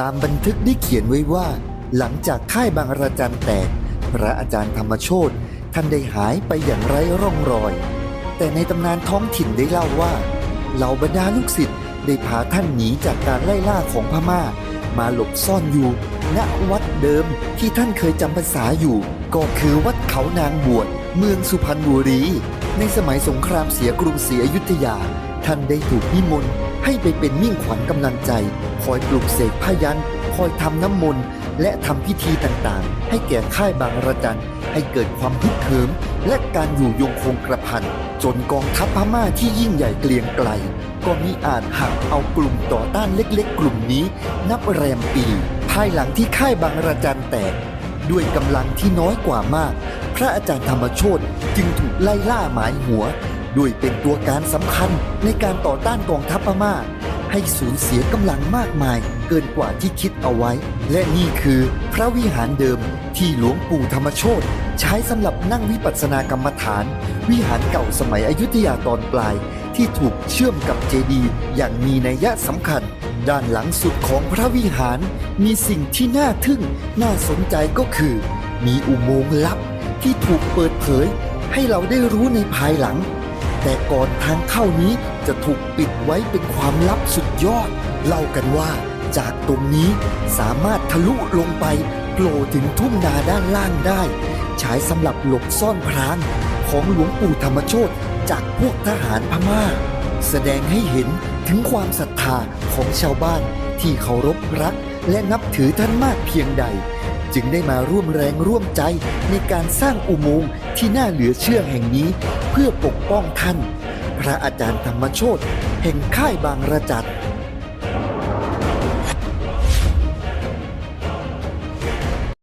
ตามบันทึกได้เขียนไว้ว่า หลังจากค่ายบางระจันแตก พระอาจารย์ธรรมโชตท่านได้หายไปอย่างไร้ร่องรอย แต่ในตำนานท้องถิ่นได้เล่าว่า เหล่าบรรดาลูกศิษย์ได้พาท่านหนีจากการไล่ล่าของพม่า มาหลบซ่อนอยู่ ณวัดเดิมที่ท่านเคยจำพรรษาอยู่ ก็คือวัดเขานางบวชเมืองสุพรรณบุรี ในสมัยสงครามเสียกรุงศรีอยุธยา ท่านได้ถูกนิมนต์ ให้ไปเป็นมิ่งขวัญกำลังใจ คอยปลุกเสกพยัน คอยทำน้ำมนต์ และทำพิธีต่างๆ ให้แก่ค่ายบางระจัน ให้เกิดความฮึกเหิม และการอยู่ยงคงกระพัน จนกองทัพพม่าที่ยิ่งใหญ่เกลียงไกล ก็มิอาจหักเอากลุ่มต่อต้านเล็กๆ กลุ่มนี้ นับแรมปี ภายหลังที่ค่ายบางระจันแตก ด้วยกำลังที่น้อยกว่ามาก พระอาจารย์ธรรมโชตจึงถูกไล่ล่าหมายหัว ด้วยเป็นตัวการสำคัญในการต่อต้านกองทัพพม่า ให้สูญเสียกำลังมากมายเกินกว่าที่คิดเอาไว้ และนี่คือพระวิหารเดิมที่หลวงปู่ธรรมโชตใช้สำหรับนั่งวิปัสสนากรรมฐาน วิหารเก่าสมัยอยุธยาตอนปลาย ที่ถูกเชื่อมกับเจดีย์อย่างมีนัยยะสำคัญ ด้านหลังสุดของพระวิหาร มีสิ่งที่น่าทึ่งน่าสนใจก็คือ มีอุโมงค์ลับที่ถูกเปิดเผยให้เราได้รู้ในภายหลัง แต่ก่อนทางเข้านี้จะถูกปิดไว้เป็นความลับสุดยอด เล่ากันว่าจากตรงนี้สามารถทะลุลงไปโผล่ถึงทุ่งนาด้านล่างได้ ใช้สำหรับหลบซ่อนพรางของหลวงปู่ธรรมโชตจากพวกทหารพม่า แสดงให้เห็นถึงความศรัทธาของชาวบ้านที่เคารพรักและนับถือท่านมากเพียงใด จึงได้มาร่วมแรงร่วมใจในการสร้างอุโมงค์ที่น่าเหลือเชื่อแห่งนี้เพื่อปกป้องท่าน พระอาจารย์ธรรมโชตแห่งค่ายบางระจัด